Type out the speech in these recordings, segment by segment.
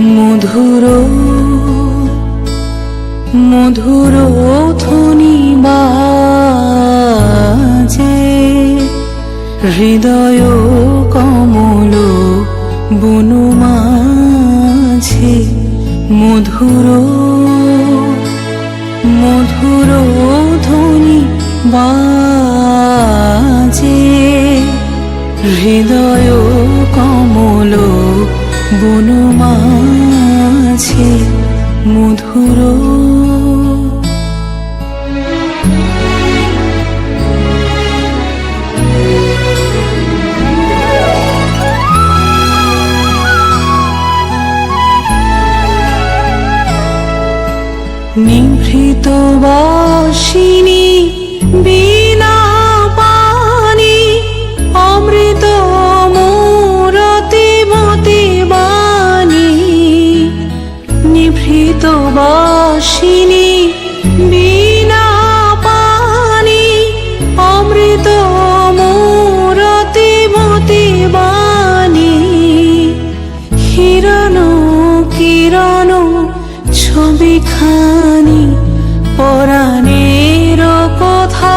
মধুর মধুর ধ্বনি বাজে। হৃদয় কমল বনু মাঝে। মধুর মধুর ধ্বনি বাজে। হৃদয় কমল বনু মাঝে মধুর। নিভৃত বাসিনী বাসিনী বিনা পানি অমৃত কিরণ ছবিখানি পরাণের কথা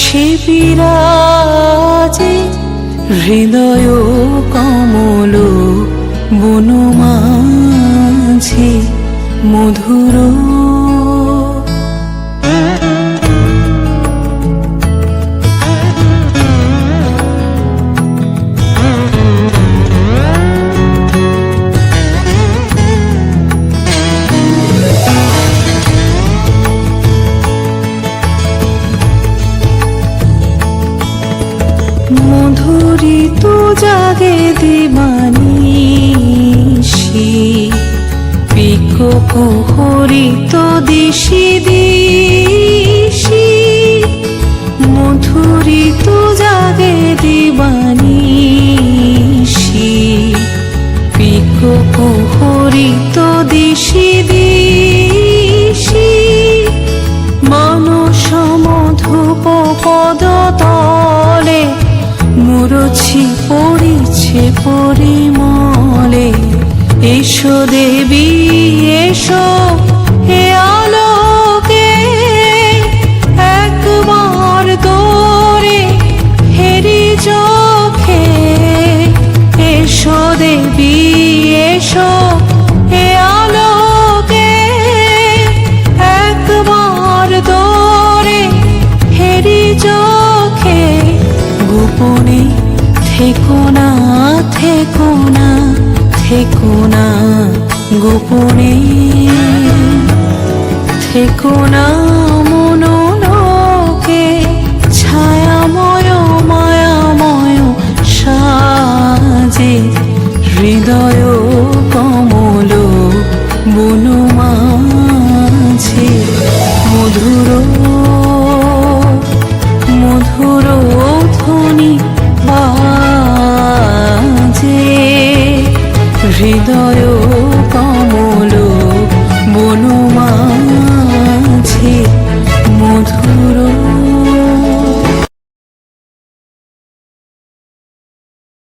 সে বিরাজে হৃদয় কমল বনমাঝে মধুর। মধুরিত জাগে দিবানিশি পিকো কুহরিত দিশি দিশি মধুরিত জাগে দিবানিশি পিকো কুহরিত দিশি দিশি, মানস মধুপ পদ তলে মুরছি পড়িছে পরিমলে এসো দেবী, এসো হে আলোকে। একবার তোরে হেরি চোখে। এসো দেবী, এসো হে আলোকে। একবার তোরে হেরি চোখে। গোপনে থেকো না থেকো না, থেকো গোপনে থেকো না মনোলোকে, ছায়াময়, মায়াময় সাজে, হৃদয় কমল বনু মাঝে। মধুর মধুর ধ্বনি বাজে, হৃদয়